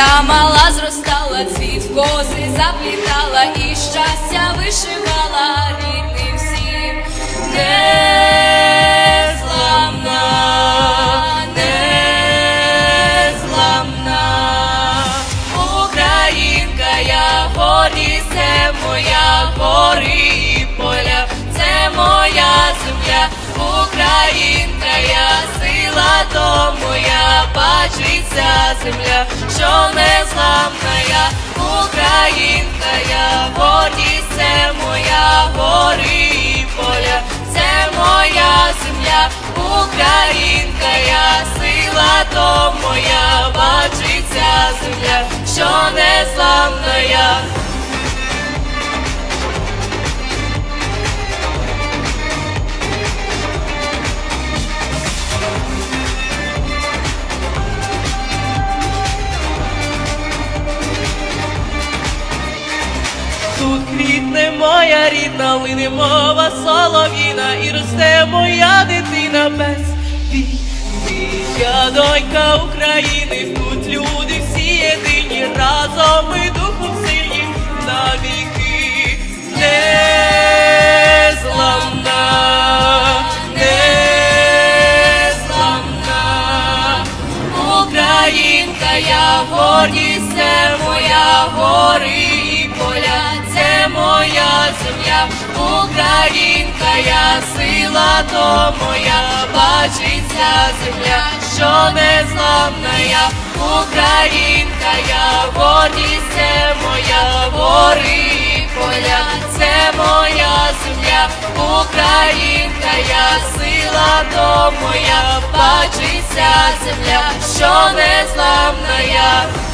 я мала зростала, цвіт в коси заплітала і щастя вишивала рідним всім. Незламна, незламна, Українка, я гордість, це моя гори бачиться земля, що незламна я, Українка, я гордість, це моя гори і поля, це моя земля, Українка, я сила, то моя бачиться земля, що незламна моя рідна, лине мова солов'їна, і росте моя дитина без війни. Я донька України, тут люди всі єдині, разом ми духом сильні навіки. Незламна, незламна, Українка, я гордість, це моя гори Українка, я сила, то моя бачиться земля, що незламна я, Українка, я це моя гори поля, це моя земля, Українка, я сила, то моя бачиться земля, що незламна я.